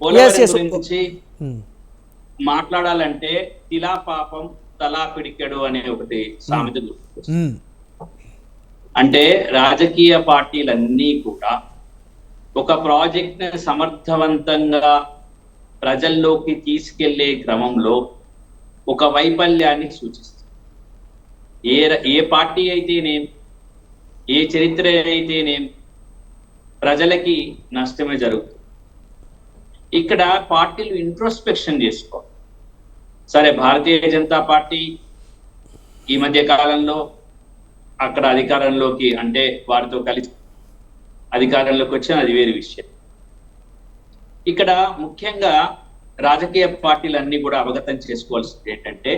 పోలవరం. గురించి మాట్లాడాలంటే తిలా పాపం తలా పిడికెడు అనే ఒకటి సామెత అంటే రాజకీయ పార్టీలన్నీ కూడా ఒక ప్రాజెక్ట్ సమర్థవంతంగా ప్రజల్లోకి తీసుకెళ్ళే క్రమంలో ఒక వైఫల్యాన్ని సూచిస్తుంది. ఏ ఏ పార్టీ అయితేనేం ఏ చరిత్ర అయితేనేం ప్రజలకి నష్టమే జరుగుతుంది. ఇక్కడ పార్టీలు ఇంట్రోస్పెక్షన్ చేసుకో. సరే భారతీయ జనతా పార్టీ ఈ మధ్య కాలంలో అక్కడ అధికారంలోకి అంటే వారితో కలిసి అధికారంలోకి వచ్చిన అది వేరే విషయం. ఇక్కడ ముఖ్యంగా రాజకీయ పార్టీలన్నీ కూడా అవగతం చేసుకోవాల్సింది ఏంటంటే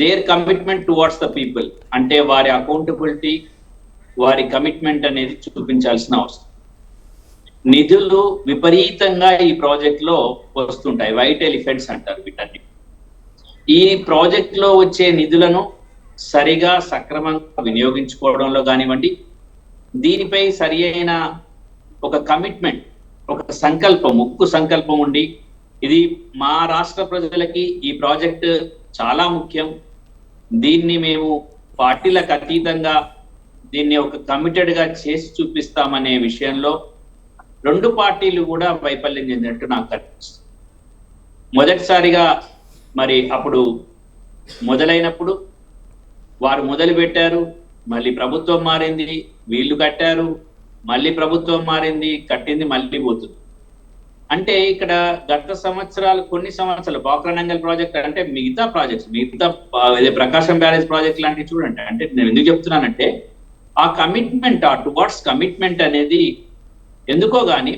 their commitment towards the people అంటే వారి అకౌంటబిలిటీ వారి కమిట్మెంట్ అనేది చూపించాల్సిన అవసరం. నిధులు విపరీతంగా ఈ ప్రాజెక్ట్లో వస్తుంటాయి. వైట్ ఎలిఫెంట్స్ అంటారు వీటన్ని. ఈ ప్రాజెక్ట్లో వచ్చే నిధులను సరిగా సక్రమంగా వినియోగించుకోవడంలో కానివ్వండి దీనిపై సరి అయిన ఒక కమిట్మెంట్ ఒక సంకల్పం ముక్కు సంకల్పం ఉండి ఇది మా రాష్ట్ర ప్రజలకి ఈ ప్రాజెక్ట్ చాలా ముఖ్యం. దీన్ని మేము పార్టీలకు అతీతంగా దీన్ని ఒక కమిటెడ్గా చేసి చూపిస్తామనే విషయంలో రెండు పార్టీలు కూడా వైఫల్యం చెందినట్టు నాకు కనిపిస్తుంది మొదటిసారిగా మరి అప్పుడు మొదలైనప్పుడు వారు మొదలు పెట్టారు మళ్ళీ ప్రభుత్వం మారింది వీళ్ళు కట్టారు మళ్ళీ ప్రభుత్వం మారింది కట్టింది మళ్ళీ పోతుంది. అంటే ఇక్కడ గత సంవత్సరాలు కొన్ని సంవత్సరాలు బాక్రానంగల్ ప్రాజెక్ట్ అంటే మిగతా ప్రాజెక్ట్స్ మిగతా ప్రకాశం బ్యారేజ్ ప్రాజెక్ట్ లాంటివి చూడండి. అంటే నేను ఎందుకు చెప్తున్నానంటే ఆ కమిట్మెంట్ ఆ టువర్డ్స్ కమిట్మెంట్ అనేది ఎందుకో గాని